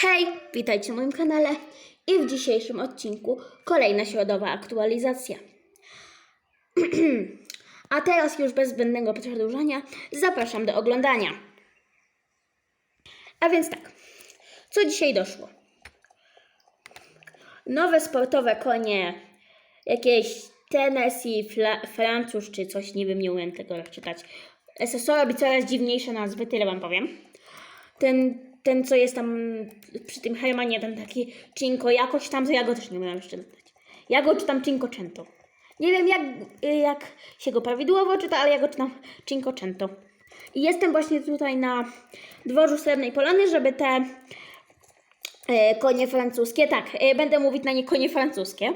Hej, witajcie na moim kanale i w dzisiejszym odcinku kolejna środowa aktualizacja. A teraz już bez zbędnego przedłużania zapraszam do oglądania. A więc tak, co dzisiaj doszło? Nowe sportowe konie, jakieś Tennessee, Fla- Francuz czy coś, nie wiem, nie umiem tego czytać. SSO robi coraz dziwniejsze nazwy, tyle wam powiem ten, ten co jest tam przy tym Hermanie, ten taki Cinco, jakoś tam, to ja go też nie umiem jeszcze czytać. Ja go czytam Cinquecento. Nie wiem jak, jak się go prawidłowo czyta, ale ja go czytam Cinquecento. I jestem właśnie tutaj na dworzu Srebrnej Polany, żeby te e, konie francuskie, tak, e, będę mówić na nie konie francuskie,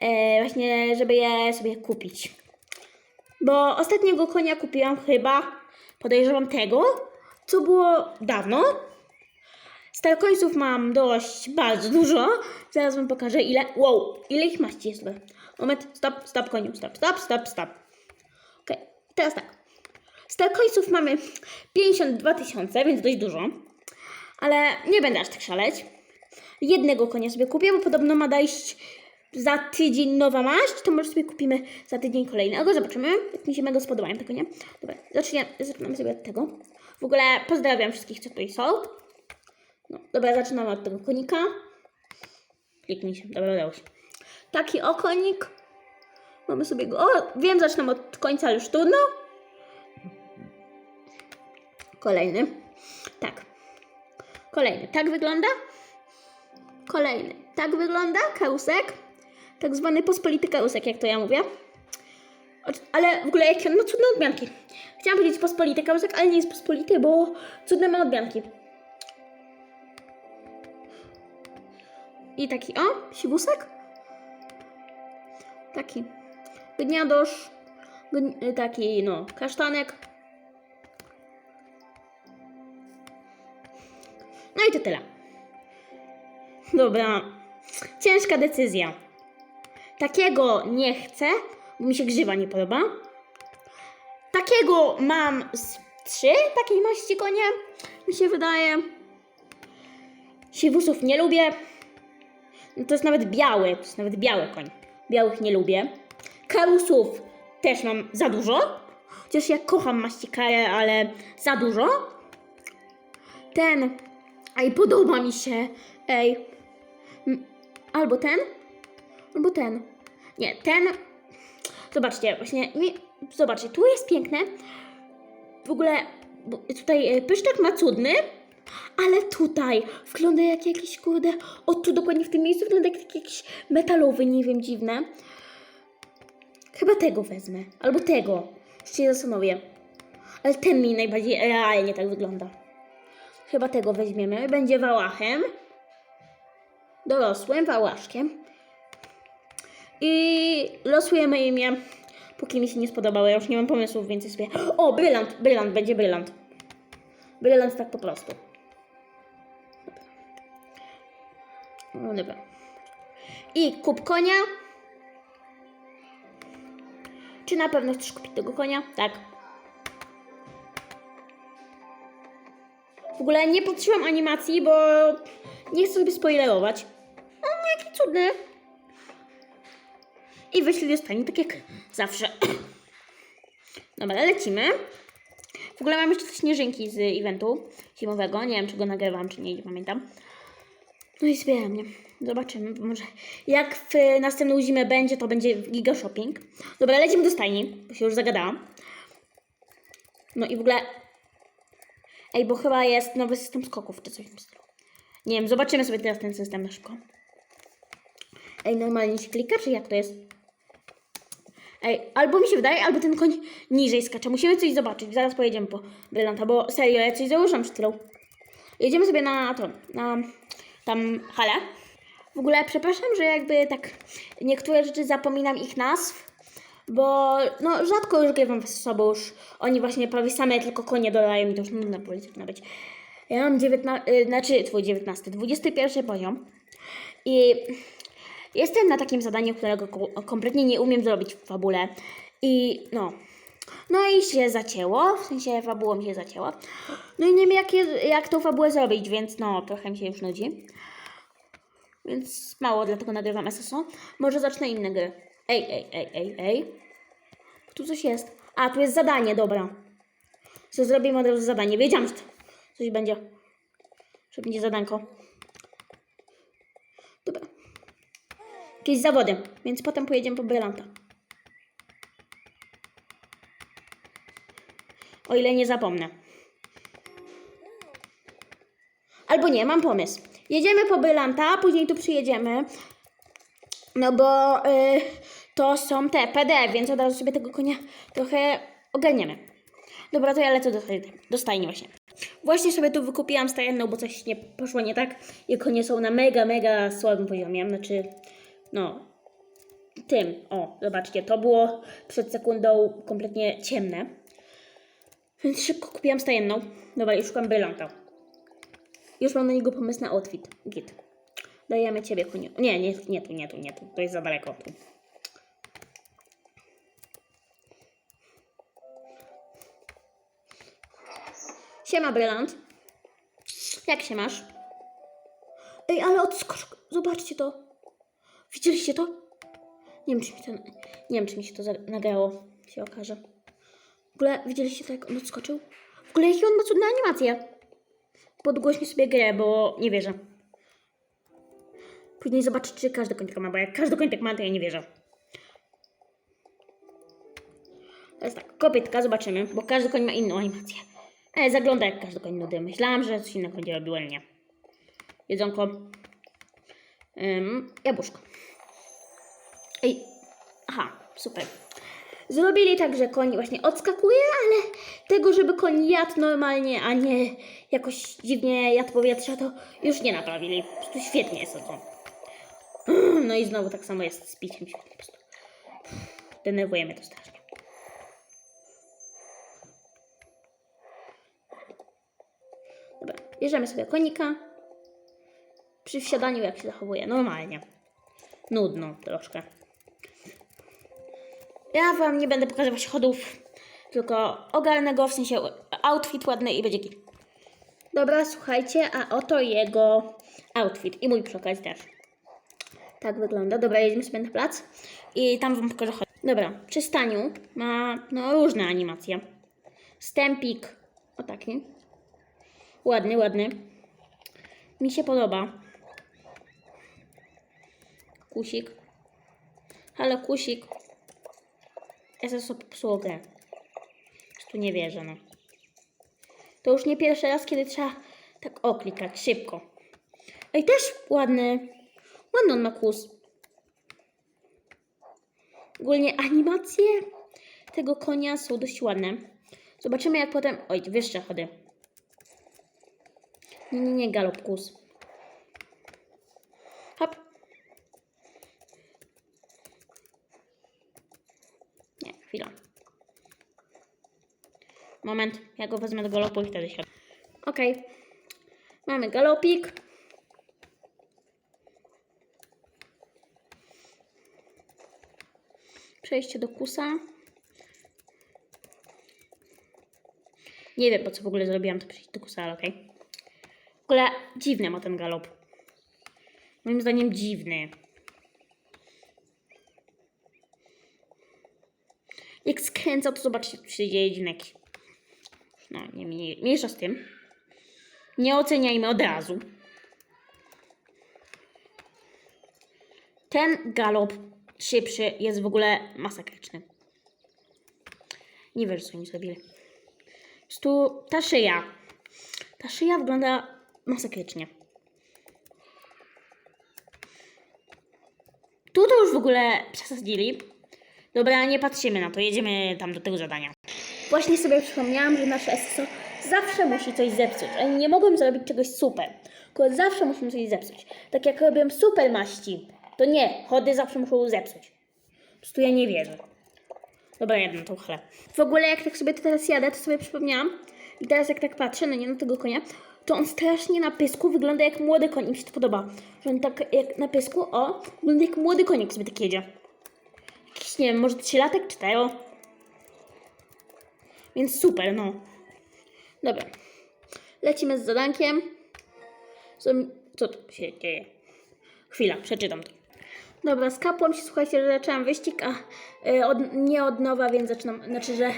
e, właśnie żeby je sobie kupić. Bo ostatniego konia kupiłam chyba, podejrzewam tego, co było dawno. Starkońców mam dość, bardzo dużo. Zaraz wam pokażę ile. Wow, ile ich maści jest tutaj. Moment, stop, stop, koniu, stop, stop, stop, stop. Okej, teraz tak. Starkońców mamy 52 tysiące, więc dość dużo. Ale nie będę aż tak szaleć. Jednego konia sobie kupię, bo podobno ma dojść za tydzień nowa maść, to może sobie kupimy za tydzień kolejnego. Zobaczymy, jak mi się mega spodobają te konie. Dobra, zacznie, zaczynamy sobie od tego. W ogóle pozdrawiam wszystkich, co tutaj są. No, dobra, zaczynamy od tego konika. Kliknij się, dobra, udało się. Taki okonik. Mamy sobie go. O, wiem, zaczynam od końca, już trudno. Kolejny. Tak. Kolejny. Tak wygląda. Kolejny. Tak wygląda karusek. Tak zwany pospolity karusek, jak to ja mówię. Ale w ogóle jakie ma cudne odmianki. Chciałam powiedzieć pospolity karusek, ale nie jest pospolity, bo cudne ma odmianki. I taki, o, siwusek. Taki. Gniadosz. Gn- taki, no, kasztanek. No i to tyle. Dobra. Ciężka decyzja. Takiego nie chcę, bo mi się grzywa nie podoba. Takiego mam z trzy takiej maści konie, mi się wydaje. Siwusów nie lubię. No to jest nawet biały, to jest nawet biały koń. Białych nie lubię. Karusów też mam za dużo. Chociaż ja kocham maści karę, ale za dużo. Ten, ej, podoba mi się, ej. Albo ten, albo ten. Nie, ten. Zobaczcie, właśnie, zobaczcie, tu jest piękne. W ogóle tutaj e, pyszczek ma cudny, ale tutaj wygląda jak jakiś, kurde, o tu dokładnie w tym miejscu wygląda jak jakiś metalowy, nie wiem, dziwne. Chyba tego wezmę, albo tego. Jeszcze się zastanowię. Ale ten mi najbardziej realnie tak wygląda. Chyba tego weźmiemy. Będzie wałachem. Dorosłym wałaszkiem. I losujemy imię, póki mi się nie spodobało. Ja już nie mam pomysłów, więc sobie... O, brylant, brylant, będzie brylant. Brylant tak po prostu. No dobra. I kup konia. Czy na pewno chcesz kupić tego konia? Tak. W ogóle nie patrzyłam animacji, bo nie chcę sobie spoilerować. O, jaki cudny. I wyślij dostanie, tak jak zawsze. Dobra, lecimy. W ogóle mam jeszcze te śnieżynki z eventu zimowego. Nie wiem, czy go nagrywam, czy nie, nie pamiętam. No i zbieram, nie? Zobaczymy. Może jak w następną zimę będzie, to będzie giga shopping. Dobra, lecimy do stajni, bo się już zagadałam. No i w ogóle... Ej, bo chyba jest nowy system skoków, czy coś w tym stylu. Nie wiem, zobaczymy sobie teraz ten system na szybko. Ej, normalnie się klika, czy jak to jest? Ej, albo mi się wydaje, albo ten koń niżej skacze. Musimy coś zobaczyć. Zaraz pojedziemy po brylanta, bo serio, ja coś założyłam przed chwilą. Jedziemy sobie na to, na tam halę. W ogóle przepraszam, że jakby tak niektóre rzeczy zapominam ich nazw, bo no rzadko już grywam z sobą, już oni właśnie prawie same tylko konie dodają i to już nudna polityka być. Ja mam 19, y, znaczy twój 19, 21 poziom i jestem na takim zadaniu, którego ko- kompletnie nie umiem zrobić w fabule i no, No i się zacięło, w sensie fabuła mi się zacięła. No i nie wiem jak, je- jak tą fabułę zrobić, więc no trochę mi się już nudzi. Więc mało, dlatego nagrywam SSO. Może zacznę inne gry. Ej, ej, ej, ej, ej. Tu coś jest. A, tu jest zadanie, dobra. Co zrobimy od razu zadanie. Wiedziałam, że coś będzie. Że będzie zadanko. Dobra. Jakieś zawody, więc potem pojedziemy po brylanta. O ile nie zapomnę. Albo nie, mam pomysł. Jedziemy po brylanta, później tu przyjedziemy. No bo y, to są te PD, więc od razu sobie tego konia trochę ogarniemy. Dobra, to ja lecę do, do stajni właśnie. Właśnie sobie tu wykupiłam stajenną, bo coś nie poszło nie tak. I konie są na mega, mega słabym poziomie. Znaczy, no, tym. O, zobaczcie, to było przed sekundą kompletnie ciemne. Więc szybko kupiłam stajenną. Dobra, już szukam brylanta. Już mam na niego pomysł na outfit. Git. Dajemy ciebie koniu. Nie, nie, nie tu, nie tu, nie tu. To jest za daleko. Tu. Siema, Brylant. Jak się masz? Ej, ale odskocz. Zobaczcie to. Widzieliście to? Nie wiem, czy mi to, nie wiem, czy mi się to nagrało. Się okaże. W ogóle widzieliście to, jak on odskoczył? W ogóle jakie on ma cudne animacje. Podgłośnij sobie grę, bo nie wierzę. Później zobaczyć, czy każdy koń tak ma, bo jak każdy koń tak ma, to ja nie wierzę. Jest tak, kopytka, zobaczymy, bo każdy koń ma inną animację. Ale zagląda jak każdy koń nudy. Myślałam, że coś innego będzie robił, ale nie. Jedzonko. Ym, jabłuszko. Ej, aha, super. Zrobili tak, że koń właśnie odskakuje, ale tego, żeby koń jadł normalnie, a nie jakoś dziwnie jadł powietrza, to już nie naprawili. Po prostu świetnie jest to. No i znowu tak samo jest z piciem po prostu. Denerwuje to strasznie. Dobra, bierzemy sobie konika. Przy wsiadaniu jak się zachowuje? Normalnie. Nudno troszkę. Ja wam nie będę pokazywać chodów, tylko ogarnę go, w sensie outfit ładny i będzie git. Dobra, słuchajcie, a oto jego outfit i mój przy też. Tak wygląda. Dobra, jedziemy sobie na plac i tam wam pokażę chod. Dobra, przy staniu ma no, różne animacje. Stempik, o taki. Ładny, ładny. Mi się podoba. Kusik. Halo, kusik. SSO popsuło grę. Tu nie wierzę, no. To już nie pierwszy raz, kiedy trzeba tak oklikać szybko. Ej, też ładny. Ładny on ma. Ogólnie animacje tego konia są dość ładne. Zobaczymy jak potem... Oj, wyższe chody. Nie, nie, nie, galop kus. Hop. Nie, chwila. Moment, ja go wezmę do galopu i wtedy siadam. Okej. Mamy galopik. Przejście do kusa. Nie wiem po co w ogóle zrobiłam to przejście do kusa, ale okej. W ogóle dziwny ma ten galop. Moim zdaniem dziwny. Jak skręca, to zobaczcie, co się dzieje dziwnek. No, nie mniej, mniejsza z tym. Nie oceniajmy od razu. Ten galop szybszy jest w ogóle masakryczny. Nie wiesz, co oni zrobili. Po prostu ta szyja. Ta szyja wygląda masakrycznie. Tu to już w ogóle przesadzili. Dobra, nie patrzymy na to, jedziemy tam do tego zadania. Właśnie sobie przypomniałam, że nasze SSO zawsze musi coś zepsuć. Oni nie mogą zrobić czegoś super, tylko zawsze musimy coś zepsuć. Tak jak robią super maści, to nie, chody zawsze muszą zepsuć. Po prostu ja nie wierzę. Dobra, jedno tą chleb. W ogóle jak tak sobie teraz jadę, to sobie przypomniałam. I teraz jak tak patrzę no nie na tego konia, to on strasznie na pysku wygląda jak młody koń. Mi się to podoba. Że on tak jak na pysku, o, wygląda jak młody konik sobie tak jedzie. Jakiś, nie wiem, może trzylatek, cztero. Więc super, no. Dobra. Lecimy z zadankiem. Co, co tu się dzieje? Chwila, przeczytam to. Dobra, skapłam się, słuchajcie, że zaczęłam wyścig, a y, od, nie od nowa, więc zaczynam, znaczy, że,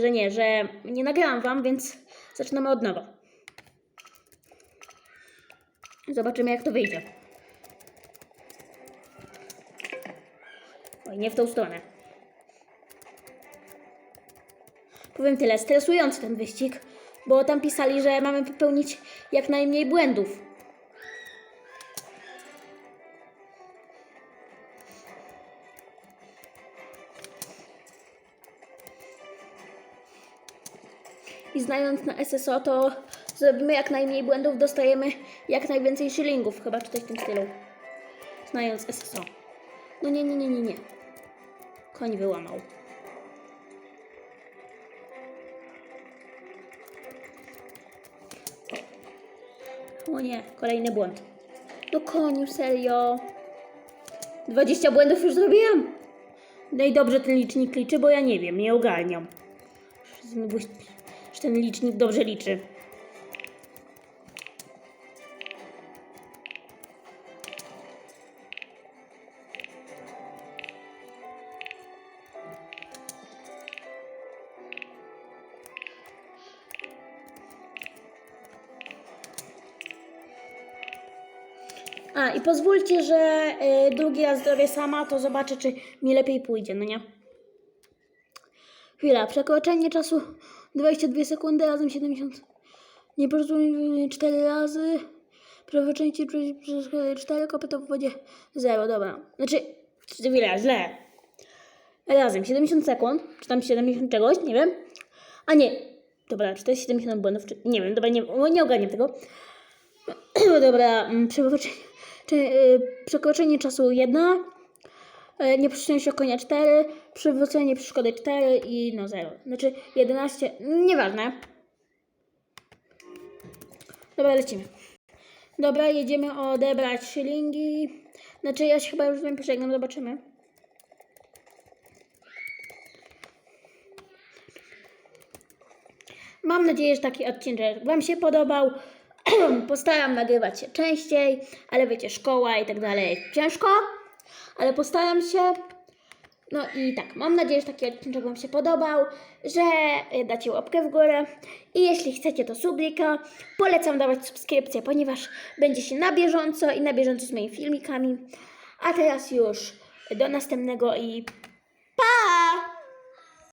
że nie, że nie nagrałam wam, więc zaczynamy od nowa. Zobaczymy, jak to wyjdzie. Oj, nie w tą stronę. Powiem tyle, stresujący ten wyścig, bo tam pisali, że mamy popełnić jak najmniej błędów. I znając na SSO, to zrobimy jak najmniej błędów, dostajemy jak najwięcej shillingów, chyba czy coś w tym stylu. Znając SSO. No nie, nie, nie, nie, nie. Koń wyłamał. O nie, kolejny błąd. No koniu, serio. 20 błędów już zrobiłam. No i dobrze ten licznik liczy, bo ja nie wiem, nie ogarniam. Czy ten licznik dobrze liczy? A, i pozwólcie, że y, drugi raz zrobię sama, to zobaczę, czy mi lepiej pójdzie, no nie? Chwila, przekroczenie czasu 22 sekundy razem 70. Nie porozumiem 4 razy. Przewrócenie przez 4 kopyto w wodzie 0, dobra. Znaczy, chwila, źle. Razem 70 sekund, czy tam 70 czegoś, nie wiem. A nie, dobra, czy to jest 70 błędów, czy nie wiem, dobra, nie, nie ogarniam tego. Dobra, mm, przekroczenie, czy, y, przekroczenie czasu 1, y, nieprzyczynienie konia 4, przywrócenie przeszkody 4 i no 0. Znaczy 11, nieważne. Dobra, lecimy. Dobra, jedziemy odebrać szylingi. Znaczy ja się chyba już z wami pożegnam, zobaczymy. Mam nadzieję, że taki odcinek Wam się podobał. Postaram nagrywać się częściej, ale wiecie, szkoła i tak dalej. Ciężko, ale postaram się. No i tak, mam nadzieję, że taki odcinek Wam się podobał, że dacie łapkę w górę i jeśli chcecie to sublika, polecam dawać subskrypcję, ponieważ będzie się na bieżąco i na bieżąco z moimi filmikami. A teraz już do następnego i